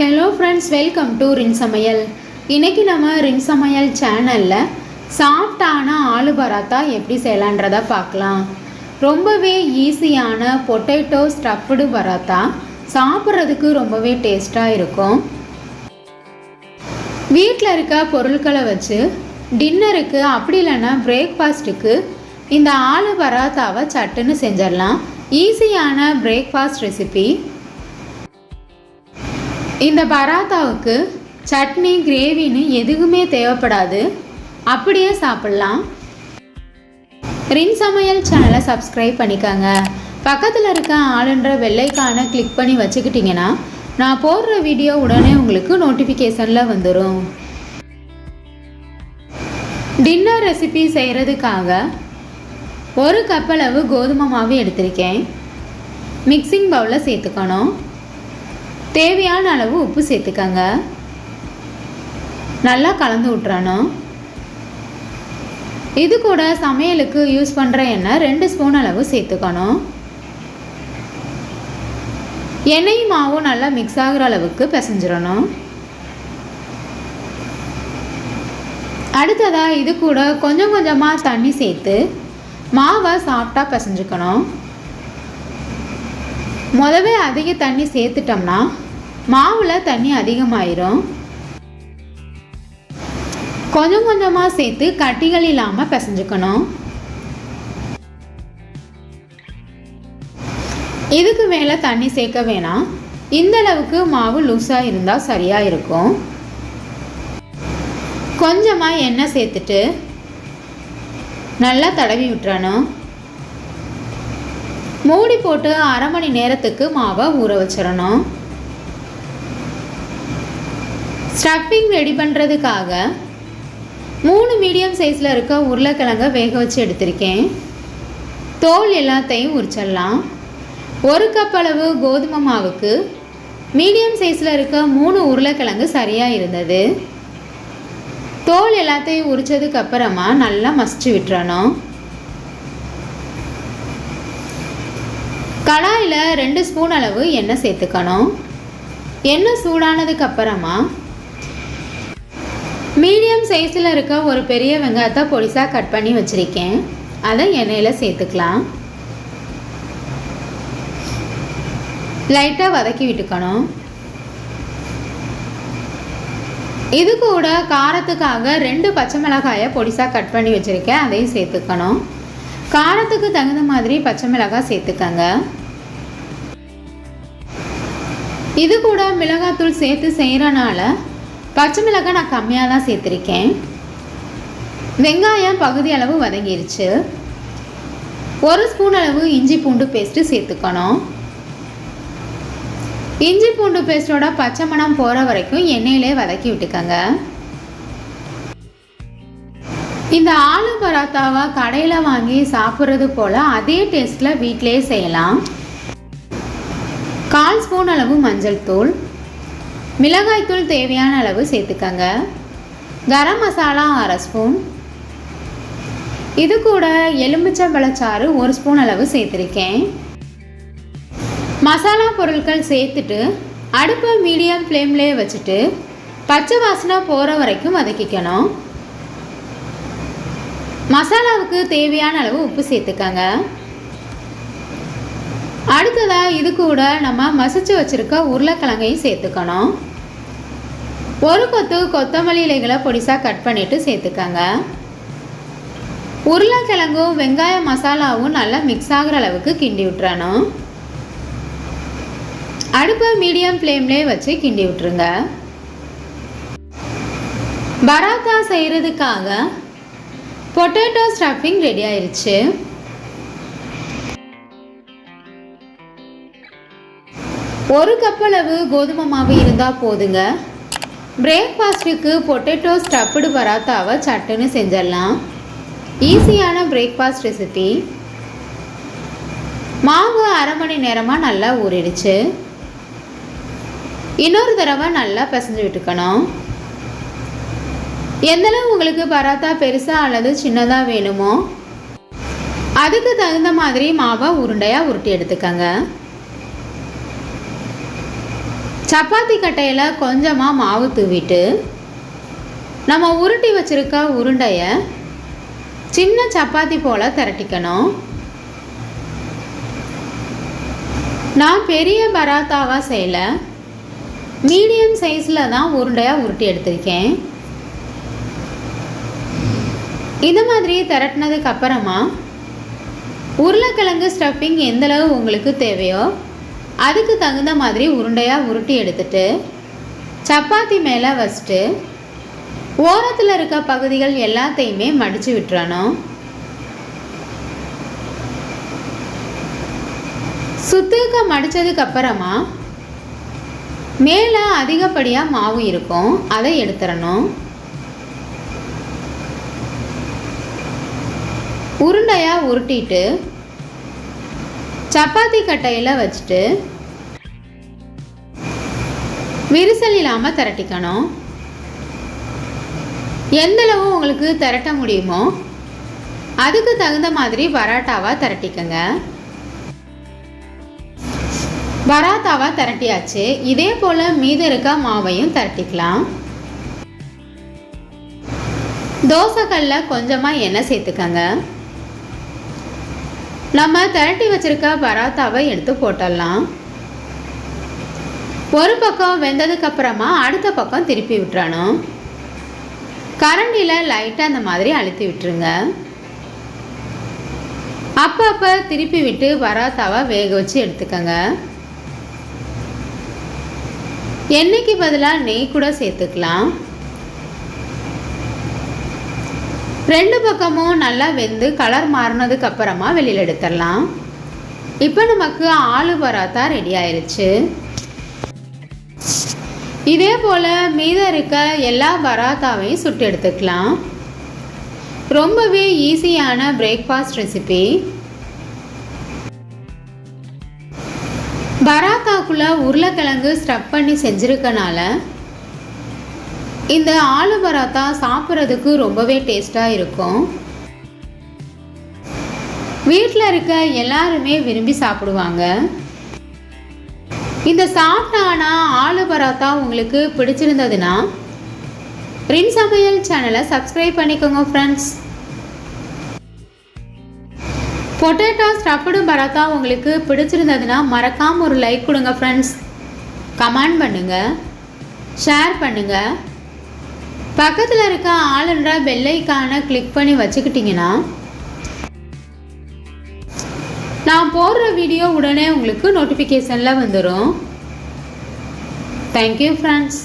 Hello friends welcome to ரின் சமையல் இன்றைக்கி நம்ம ரின் சமையல் சேனலில் சாஃப்டான ஆலு பராத்தா எப்படி செய்யலான்றத பார்க்கலாம். ரொம்பவே ஈஸியான பொட்டேட்டோ ஸ்டஃப்டு பராத்தா சாப்பிட்றதுக்கு ரொம்பவே டேஸ்ட்டாக இருக்கும். வீட்டில் இருக்க பொருட்களை வச்சு டின்னருக்கு அப்படி இல்லைன்னா பிரேக்ஃபாஸ்ட்டுக்கு இந்த ஆலு பராத்தாவை சட்டுன்னு செஞ்சிடலாம். ஈஸியான பிரேக்ஃபாஸ்ட் ரெசிபி இந்த பராத்தாவுக்கு சட்னி கிரேவின்னு எதுவுமே தேவைப்படாது. அப்படியே சாப்பிட்லாம். ரின் சமையல் சேனலை சப்ஸ்கிரைப் பண்ணிக்கோங்க. பக்கத்தில் இருக்க ஆளுன்ற வெள்ளைக்கான கிளிக் பண்ணி வச்சுக்கிட்டிங்கன்னா நான் போடுற வீடியோ உடனே உங்களுக்கு நோட்டிஃபிகேஷனில் வந்துடும் டின்னர் ரெசிபி செய்கிறதுக்காக ஒரு கப்பளவு கோதுமை மாவு எடுத்திருக்கேன். மிக்சிங் பவுலில் சேர்த்துக்கணும். தேவையான அளவு உப்பு சேர்த்துக்கங்க. நல்லா கலந்து விட்டுறணும் இது கூட சமையலுக்கு யூஸ் பண்ணுற எண்ணெய் ரெண்டு ஸ்பூன் அளவு சேர்த்துக்கணும். எண்ணெய் மாவும் நல்லா மிக்ஸ் ஆகிற அளவுக்கு பிசைஞ்சிடணும். அடுத்ததாக இது கூட கொஞ்சம் கொஞ்சமாக தண்ணி சேர்த்து மாவை சாஃப்டாக பிசைஞ்சுக்கணும். முதவே அதிக தண்ணி சேர்த்துட்டோம்னா மாவில் தண்ணி அதிகமாயிரும். கொஞ்சம் கொஞ்சமாக சேர்த்து கட்டிகள் இல்லாமல் பிசைஞ்சுக்கணும். இதுக்கு மேலே தண்ணி சேர்க்க வேணாம். இந்த அளவுக்கு மாவு லூஸாக இருந்தால் சரியாக இருக்கும். கொஞ்சமாக எண்ணெய் சேர்த்துட்டு நல்லா தடவி விட்டுறணும். மூடி போட்டு அரை மணி நேரத்துக்கு மாவை ஊற வச்சிடணும். ஸ்டஃபிங் ரெடி பண்ணுறதுக்காக மூணு மீடியம் சைஸில் இருக்க உருளைக்கிழங்க வேக வச்சு எடுத்திருக்கேன். தோல் எல்லாத்தையும் உரிச்சிடலாம். ஒரு கப் அளவு கோதுமை மாவுக்கு மீடியம் சைஸில் இருக்க மூணு உருளைக்கிழங்கு சரியாக இருந்தது. தோல் எல்லாத்தையும் உரிச்சதுக்கு அப்புறமா நல்லா மசிச்சு விட்டுறணும். கடாயில் ரெண்டு ஸ்பூன் அளவு எண்ணெய் சேர்த்துக்கணும். எண்ணெய் சூடானதுக்கு அப்புறமா மீடியம் சைஸில் இருக்க ஒரு பெரிய வெங்காயத்தை பொடிசாக கட் பண்ணி வச்சுருக்கேன். அதை எண்ணெயில் சேர்த்துக்கலாம். லைட்டாக வதக்கி விட்டுக்கணும். இது கூட காரத்துக்காக ரெண்டு பச்சை மிளகாயை பொடிசாக கட் பண்ணி வச்சுருக்கேன். அதையும் சேர்த்துக்கணும். காரத்துக்கு தகுந்த மாதிரி பச்சை மிளகாய் சேர்த்துக்கங்க. இது கூட மிளகாத்தூள் சேர்த்து செய்கிறனால பச்சை மிளகாய் நான் கம்மியாக தான் சேர்த்துருக்கேன். வெங்காயம் பகுதி அளவு வதங்கிருச்சு. ஒரு ஸ்பூன் அளவு இஞ்சி பூண்டு பேஸ்ட்டு சேர்த்துக்கணும். இஞ்சி பூண்டு பேஸ்ட்டோட பச்சை மணம் போகிற வரைக்கும் எண்ணெயிலே வதக்கி விட்டுக்கோங்க. இந்த ஆலு பராத்தாவை கடையில் வாங்கி சாப்பிட்றது போல் அதே டேஸ்ட்டில் வீட்டிலேயே செய்யலாம். கால் ஸ்பூன் அளவு மஞ்சள் தூள். மிளகாய்த்தூள் தேவையான அளவு சேர்த்துக்கங்க. கரம் மசாலா அரை ஸ்பூன் இது கூட எலுமிச்சம்பழச்சாறு ஒரு ஸ்பூன் அளவு சேர்த்துருக்கேன். மசாலா பொருட்கள் சேர்த்துட்டு அடுப்பை மீடியம் ஃப்ளேம்லேயே வச்சுட்டு பச்சை வாசனை போகிற வரைக்கும் வதக்கிக்கணும். மசாலாவுக்கு தேவையான அளவு உப்பு சேர்த்துக்கங்க. அடுத்ததாக இது கூட நம்ம மசிச்சு வச்சுருக்க உருளைக்கிழங்கையும் சேர்த்துக்கணும். ஒரு கொத்து கொத்தமல்லி இலைகளை பொடிசாக கட் பண்ணிவிட்டு சேர்த்துக்கங்க. உருளைக்கிழங்கும் வெங்காய மசாலாவும் நல்லா மிக்ஸ் ஆகிற அளவுக்கு கிண்டி விட்டுறணும். அடுப்பை மீடியம் ஃப்ளேம்லேயே வச்சு கிண்டி விட்டுருங்க. பராத்தா செய்கிறதுக்காக பொட்டேட்டோ ஸ்டஃபிங் ரெடி ஆயிடுச்சு ஒரு கப் அளவு கோதுமை மாவு இருந்தால் போதுங்க. பிரேக்ஃபாஸ்ட்டுக்கு பொட்டேட்டோ ஸ்டஃப்டு பராத்தாவை சட்டுன்னு செஞ்சிடலாம். ஈஸியான பிரேக்ஃபாஸ்ட் ரெசிபி மாவு அரை மணி நேரமாக நல்லா ஊறிடுச்சு. இன்னொரு தடவை நல்லா பிசைஞ்சு விட்டுக்கணும். எந்தளவு உங்களுக்கு பராத்தா பெருசாக அல்லது சின்னதாக வேணுமோ அதுக்கு தகுந்த மாதிரி மாவை உருண்டையாக உருட்டி எடுத்துக்கங்க. சப்பாத்தி கட்டையில் கொஞ்சமாக மாவு தூவிட்டு நம்ம உருட்டி வச்சிருக்க உருண்டையை சின்ன சப்பாத்தி போல் திரட்டிக்கணும். நான் பெரிய பராத்தாவாக செய்யலை. மீடியம் சைஸில் தான் உருண்டையாக உருட்டி எடுத்திருக்கேன். இந்த மாதிரி திரட்டினதுக்கு அப்புறமா உருளைக்கிழங்கு ஸ்டஃபிங் எந்தளவு உங்களுக்கு தேவையோ அதுக்கு தகுந்த மாதிரி உருண்டையாக உருட்டி எடுத்துட்டு சப்பாத்தி மேலே வச்சுட்டு ஓரத்தில் இருக்க பகுதிகள் எல்லாத்தையுமே மடித்து விட்டுறணும். சுத்துக்க மடித்ததுக்கு அப்புறமா மேலே அதிகப்படியாக மாவு இருக்கும் அதை எடுத்துடணும் உருண்டையாக உருட்டிட்டு சப்பாத்தி கட்டையில் வச்சுட்டு விரிசல் இல்லாமல் திரட்டிக்கணும். எந்தளவு உங்களுக்கு திரட்ட முடியுமோ அதுக்கு தகுந்த மாதிரி பராட்டாவாக திரட்டிக்கங்க. பராத்தாவாக திரட்டியாச்சு. இதே போல் மீது இருக்க மாவையும் திரட்டிக்கலாம். தோசைக்கல்ல கொஞ்சமாக எண்ணெய் சேர்த்துக்கங்க. நம்ம திரட்டி வச்சுருக்க பராத்தாவை எடுத்து போட்டுடலாம் ஒரு பக்கம் வெந்ததுக்கு அப்புறமா அடுத்த பக்கம் திருப்பி விட்டுறணும். கரண்டியில் லைட்டாக அந்த மாதிரி அழுத்தி விட்டுருங்க. அப்பப்போ திருப்பி விட்டு பராத்தாவை வேக வச்சு எடுத்துக்கங்க. எண்ணெய்க்கு பதிலாக நெய் கூட சேர்த்துக்கலாம். ரெண்டு பக்கமும் நல்லா வெந்து கலர் மாறினதுக்கு அப்புறமா வெளியில் எடுத்துடலாம். இப்போ நமக்கு ஆலு பராத்தா ரெடி ஆயிடுச்சு இதே போல் மீதம் இருக்க எல்லா பராத்தாவையும் சுட்டு எடுத்துக்கலாம். ரொம்பவே ஈஸியான பிரேக்ஃபாஸ்ட் ரெசிபி பராத்தாக்குள்ளே உருளைக்கிழங்கு ஸ்டப் பண்ணி செஞ்சுருக்கனால இந்த ஆலு பராத்தா சாப்பிட்றதுக்கு ரொம்பவே டேஸ்ட்டாக இருக்கும். வீட்டில் இருக்க எல்லாருமே விரும்பி சாப்பிடுவாங்க. இந்த சாப்பிட்டானா ஆலு பராத்தா உங்களுக்கு பிடிச்சிருந்ததுன்னா ரின் சமையல் சேனலை சப்ஸ்கிரைப் பண்ணிக்கோங்க ஃப்ரெண்ட்ஸ் பொட்டேட்டோ ஸ்டஃப்டு பராத்தா உங்களுக்கு பிடிச்சிருந்ததுன்னா மறக்காமல் ஒரு லைக் கொடுங்க ஃப்ரெண்ட்ஸ் கமெண்ட் பண்ணுங்கள் ஷேர் பண்ணுங்கள் பக்கத்தில் இருக்க ஆளுன்ற பெல்லைக்கான கிளிக் பண்ணி வச்சுக்கிட்டிங்கன்னா நான் போடுற வீடியோ உடனே உங்களுக்கு நோட்டிஃபிகேஷனில் வந்துடும் தேங்க்யூ ஃப்ரெண்ட்ஸ்